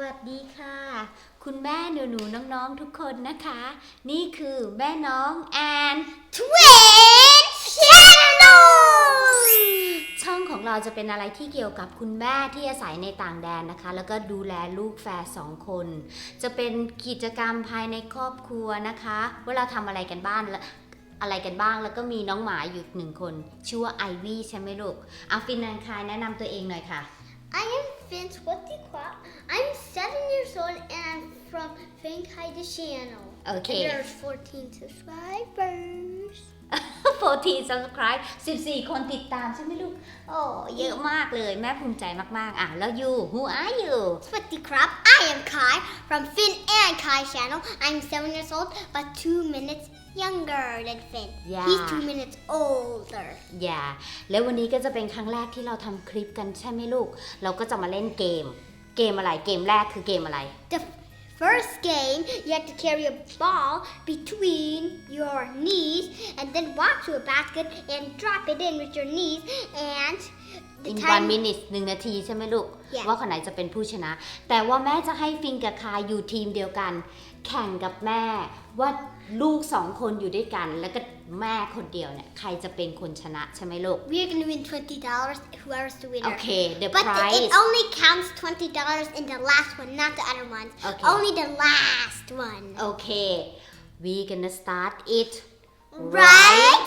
วัสดีค่ะ คุณแม่หนูหนูน้องๆทุกคนนะคะ นี่คือแม่น้องแอนทเวนชนลช่องของเราจะเป็นอะไรที่เกี่ยวกับคุณแม่ที่อาศัยในต่างแดนนะคะ แล้วก็ดูแลลูกแฝดสองคน จะเป็นกิจกรรมภายในครอบครัวนะคะว่าเราทำอะไรกันบ้างและอะไรกันบ้างแล้วก็มีน้องหมาอยู่หนึ่งคน ชื่อว่าไอวี่ใช่ไหมลูกอาฟินนันคายแนะนำตัวเองหน่อยค่ะ I am Vince Watikwa. I'm seven years old and I'm from Fink High the channel. โอเค And there's 14 subscribers. 14 subscribe 14 คนติดตามใช่ไหมลูก โอ้ เยอะมากเลยแม่ภูมิใจมาก ๆ อะ แล้วยู who are you Swatikrap. I am Kai from Finn and Kai channel. I'm seven years old, but two minutes younger than Finn. Yeah. He's two minutes older. อย่า แล้ววันนี้ก็จะเป็นครั้งแรกที่เราทำคลิปกันใช่ไหมลูก เราก็จะมาเล่นเกม เกมอะไร เกมแรกคือเกมอะไร The first game, you have to carry a ball between your knees and then walk to a basket and drop it in with your knees. And the in time one minute หนึ่งนาทีใช่ไหมลูก Yeah. ว่าคนไหนจะเป็นผู้ชนะ แต่ว่าแม่จะให้ฟิงกับคายอยู่ทีมเดียวกัน แข่งกับแม่ว่าลูกสองคนอยู่ด้วยกัน แล้วก็แม่คนเดียวเนี่ย ใครจะเป็นคนชนะใช่ไหมลูก we're gonna win twenty dollars. Whoever's the winner. โอเค the But the- prize it only counts twenty dollars in the last one, not the other ones. Okay. Only the last one. โอเค we gonna start it Right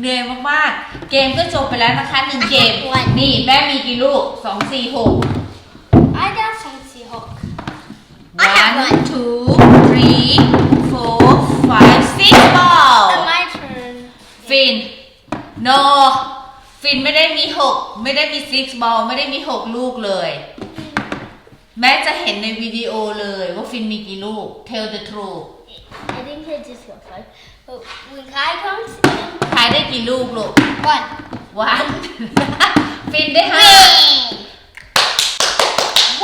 เหนื่อยมากๆ เกมก็จบไปแล้วนะคะหนึ่งเกมวันนี่แม่มีกี่ลูกสองสี่หก I got fancy hook. I one have one. two three four five six ball my turn. ฟิน no ฟินไม่ได้มีหกไม่ได้มี six ball ไม่ได้มีหกลูกเลย แม่จะเห็นในวิดีโอเลยว่าฟินมีกี่ลูก tell the truth I think I just got five. But when Kai comes in, ทายได้กี่ลูกลูก one. วันฟินได้ห้า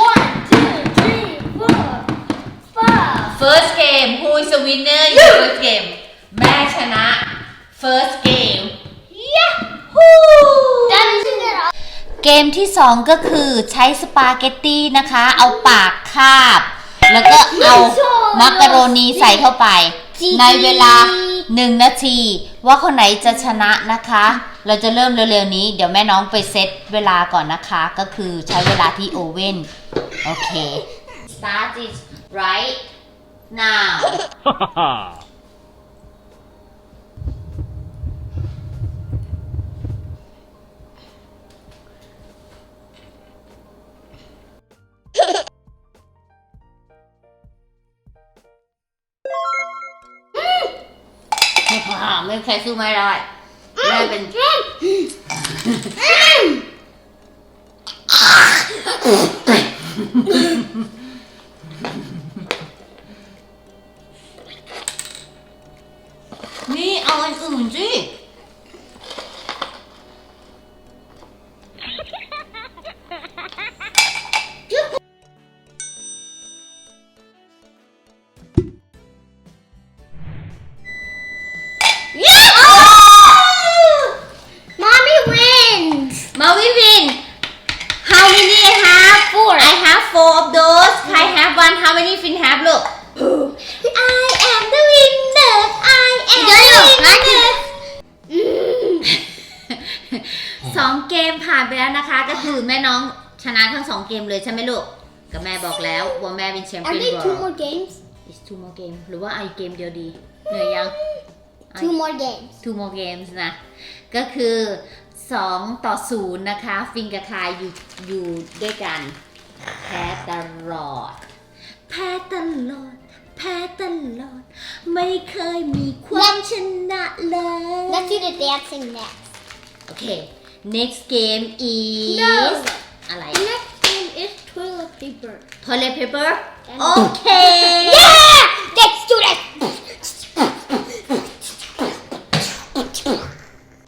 One, two, three, four, five. first game who is the winner in the first game แม่ชนะ first game Yahoo That isn't it all. เกมที่2ก็คือใช้สปาเกตตี้นะคะ เอาปากคาบ แล้วก็เอามักกะโรนีใส่เข้าไป ในเวลา 1นาที ว่าคนไหนจะชนะนะคะ เราจะเริ่มเร็วๆนี้ เดี๋ยวแม่น้องไปเซตเวลาก่อนนะคะ ก็คือใช้เวลาที่โอเว่นโอเค start it right now ไม่มีใครสู้ไม่ได้แม่เป็นนี่ มผ่านไปแล้วนะคะ ก็คือแม่น้องชนะทั้งสองเกมเลยใช่ไหมลูกก็แม่บอกแล้วว่าแม่เป็นแชม Are เปี้ยน they บอ two ล more games? is two more game หรือว่าไอาอีกเกมเดียวดีเหนื่อยยัง Two more games. two more games นะ ก็คือ 2 ต่อ 0 นะคะ ฟิงกับคายอยู่อยู่ด้วยกัน แพ้ตลอด แพ้ตลอด แพ้ตลอด ไม่เคยมีความชนะเลย Let's do the dancing next. โอเค next game is No อะไร The next game is toilet paper. toilet paper โอเค Yeah! Let's do that!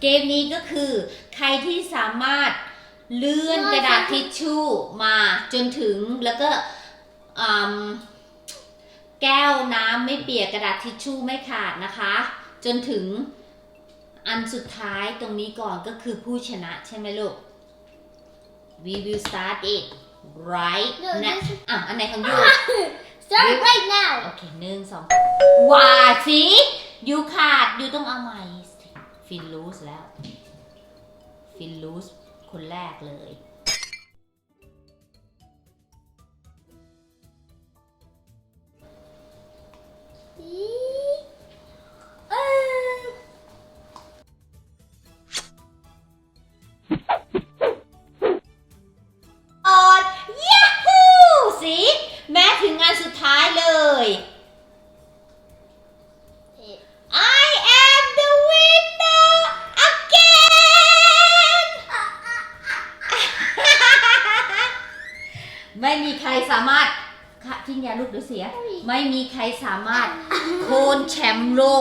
เกมนี้ก็คือใครที่สามารถเลื่อนกระดาษทิชชู่มาจนถึงแล้วก็อืมแก้วน้ำไม่เปียกกระดาษทิชชู่ไม่ขาดนะคะ จนถึง อันสุดท้ายตรงนี้ก่อนก็คือผู้ชนะใช่ไหมลูก we will start it right No, นะ this is- อะอันไหนของยู Start it right now. โอเคหนึ่งสองว่าสิยูขาดยูต้องเอาใหม่สิฟินลูสแล้ว ฟินลูสคนแรกเลย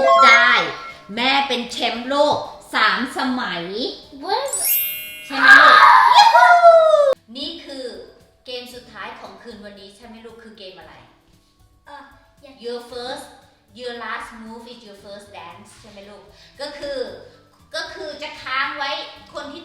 กได้ แม่เป็นแชมป์โลกสามสมัย What is ใช่ไหมลูก นี่คือเกมสุดท้ายของคืนวันนี้ใช่ไหมลูกคือเกมอะไร uh, yeah. your first your last move is your first dance ใช่ไหมลูก ก็คือ ก็คือจะค้างไว้คนที่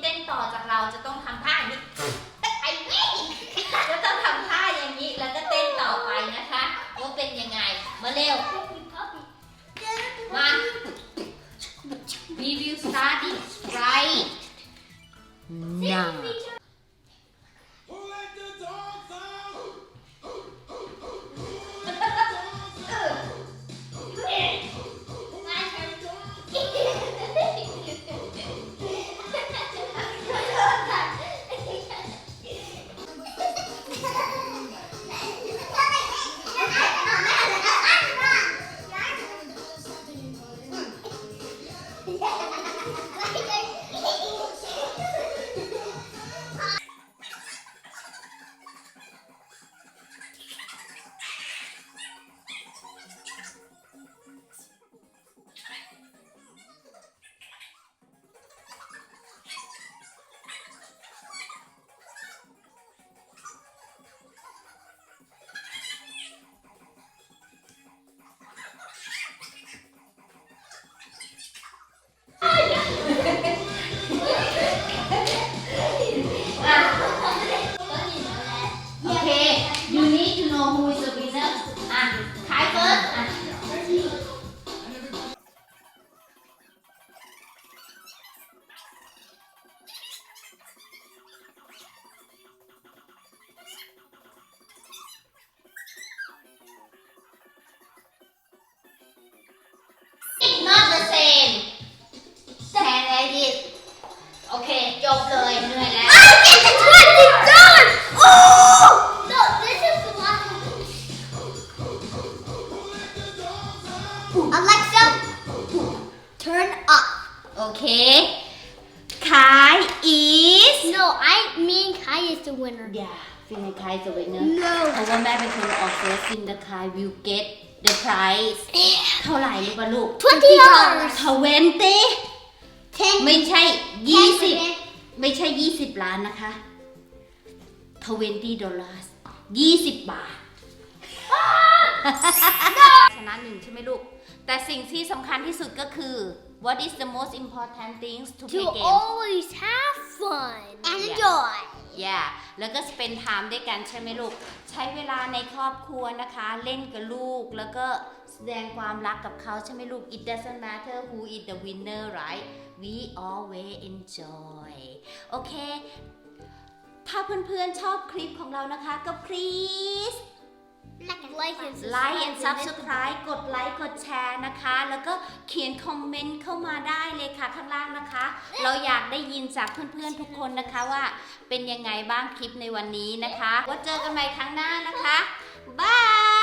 มูลสวีเดนอะขายเฟิร์สอะ โอเคขาย is No, I mean Kai is the winner. อย่าฟินคายจะ winner No. เพราะว่าแม่เป็นคนออกเฟิร์สฟินคาย will get the prize เท่าไหร่รู้ป่ะลูก Twenty dollars. ทเวนตี้ Ten. ไม่ใช่ Ten ยี่สิบ percent. ไม่ใช่ยี่สิบล้านนะคะทเวนตี้ดอลลาร์ยี่สิบบาทชนะหนึ่งใช่ไหมลูก แต่สิ่งที่สำคัญที่สุดก็คือ what is the most important things to play To game always have fun and enjoy. yeah แล้วก็ spend time ด้วยกันใช่ไหมลูก ใช้เวลาในครอบครัวนะคะ เล่นกับลูก แล้วก็แสดงความรักกับเขาใช่ไหมลูก it doesn't matter who is the winner right we always enjoy โอเค ถ้าเพื่อนๆชอบคลิปของเรานะคะ ก็ please Like and subscribe. like and subscribe กดไลค์กดแชร์นะคะ แล้วก็เขียนคอมเมนต์เข้ามาได้เลยค่ะข้างล่างนะคะ เราอยากได้ยินจากเพื่อนๆทุกคนนะคะว่าเป็นยังไงบ้างคลิปในวันนี้นะคะว่าเจอกันใหม่ครั้งหน้านะคะบาย